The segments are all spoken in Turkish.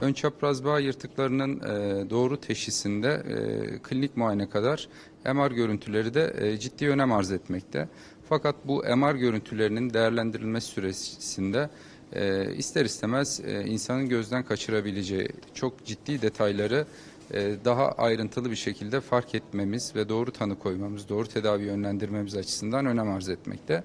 Ön çapraz bağ yırtıklarının e, doğru teşhisinde e, klinik muayene kadar MR görüntüleri de e, ciddi önem arz etmekte. Fakat bu MR görüntülerinin değerlendirilme süresinde ister istemez insanın gözden kaçırabileceği çok ciddi detayları daha ayrıntılı bir şekilde fark etmemiz ve doğru tanı koymamız, doğru tedavi yönlendirmemiz açısından önem arz etmekte.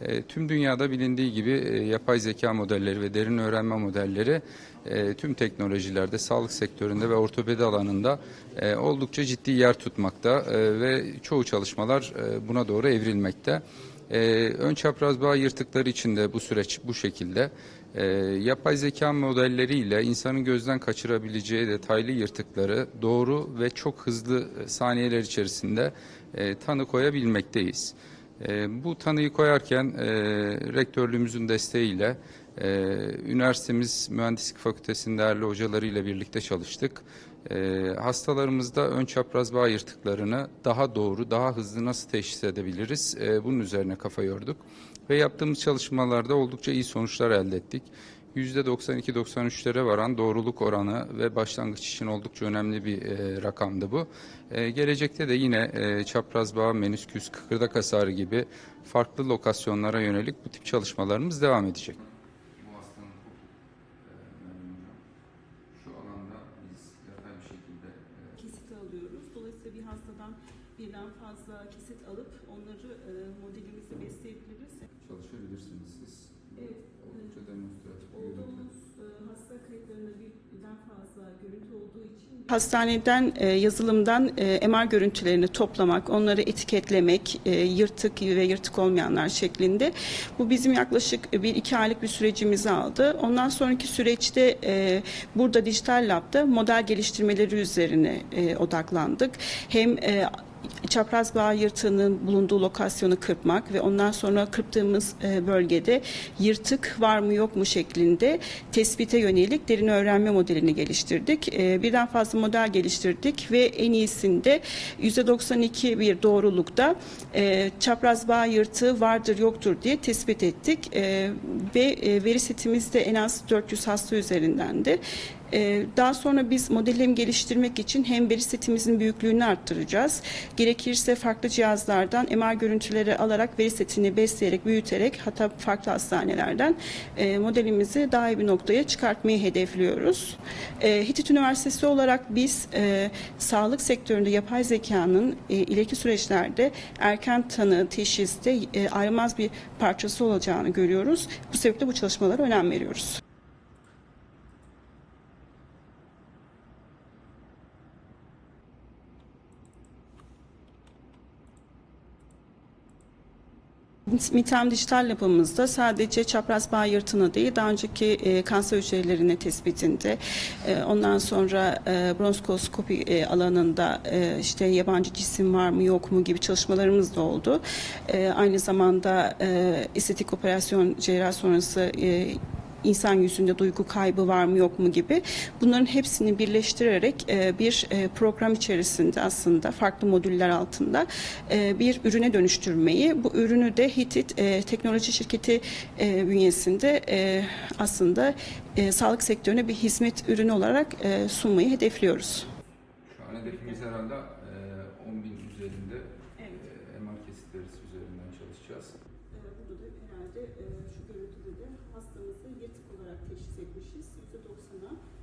E, tüm dünyada bilindiği gibi e, yapay zeka modelleri ve derin öğrenme modelleri e, tüm teknolojilerde, sağlık sektöründe ve ortopedi alanında e, oldukça ciddi yer tutmakta e, ve çoğu çalışmalar e, buna doğru evrilmekte. E, ön çapraz bağ yırtıkları için de bu süreç bu şekilde. E, yapay zeka modelleriyle insanın gözden kaçırabileceği detaylı yırtıkları doğru ve çok hızlı e, saniyeler içerisinde e, tanı koyabilmekteyiz. E, bu tanıyı koyarken e, rektörlüğümüzün desteğiyle e, üniversitemiz mühendislik fakültesinin değerli hocalarıyla birlikte çalıştık. E, hastalarımızda ön çapraz bağ yırtıklarını daha doğru, daha hızlı nasıl teşhis edebiliriz? E, bunun üzerine kafa yorduk ve yaptığımız çalışmalarda oldukça iyi sonuçlar elde ettik. %92-93'lere varan doğruluk oranı ve başlangıç için oldukça önemli bir e, rakamdı bu. E, gelecekte de yine e, çapraz bağ, menisküs, kıkırdak hasarı gibi farklı lokasyonlara yönelik bu tip çalışmalarımız devam edecek. Bu hastanın şu alanda biz yatay bir şekilde kesit alıyoruz. Dolayısıyla bir hastadan birden fazla kesit alıp onları e, modelimizi besleyebiliriz. çalışabilirsiniz siz. Evet, Oldukça demonstratif bir. Olduğumuz e, hasta kayıtlarında birden fazla görüntü olduğu için hastaneden e, yazılımdan e, MR görüntülerini toplamak, onları etiketlemek, e, yırtık ve yırtık olmayanlar şeklinde. Bu bizim yaklaşık bir iki aylık bir sürecimizi aldı. Ondan sonraki süreçte e, burada Dijital Lab'da model geliştirmeleri üzerine e, odaklandık. Hem e, çapraz bağ yırtığının bulunduğu lokasyonu kırpmak ve ondan sonra kırptığımız e, bölgede yırtık var mı yok mu şeklinde tespite yönelik derin öğrenme modelini geliştirdik. E, Birden fazla model geliştirdik ve en iyisinde %92 bir doğrulukta e, çapraz bağ yırtığı vardır yoktur diye tespit ettik ve veri setimizde en az 400 hasta üzerindendi. Ee, Daha sonra biz modellerimi geliştirmek için hem veri setimizin büyüklüğünü arttıracağız. Gerekirse farklı cihazlardan MR görüntüleri alarak veri setini besleyerek, büyüterek hatta farklı hastanelerden e, modelimizi daha iyi bir noktaya çıkartmayı hedefliyoruz. E, Hitit Üniversitesi olarak biz e, sağlık sektöründe yapay zekanın ileriki süreçlerde erken tanı, teşhiste ayrılmaz bir parçası olacağını görüyoruz. Bu sebeple bu çalışmalara önem veriyoruz. Mitem Dijital Lab'ımızda sadece çapraz bağ yırtını değil, daha önceki e, kanser hücrelerine tespitinde, e, ondan sonra e, bronskoskopi e, alanında e, işte yabancı cisim var mı yok mu gibi çalışmalarımız da oldu. E, aynı zamanda e, estetik operasyon cerrah sonrası e, insan yüzünde duygu kaybı var mı yok mu gibi bunların hepsini birleştirerek e, bir e, program içerisinde aslında farklı modüller altında e, bir ürüne dönüştürmeyi bu ürünü de Hitit teknoloji şirketi bünyesinde aslında sağlık sektörüne bir hizmet ürünü olarak sunmayı hedefliyoruz. Şu an hedefimiz herhalde e, 10 bin üzerinde Evet. e, MR kesitleri üzerinden çalışacağız. Burada da görüntüde de hastamızı yırtık olarak teşhis etmişiz. %90'a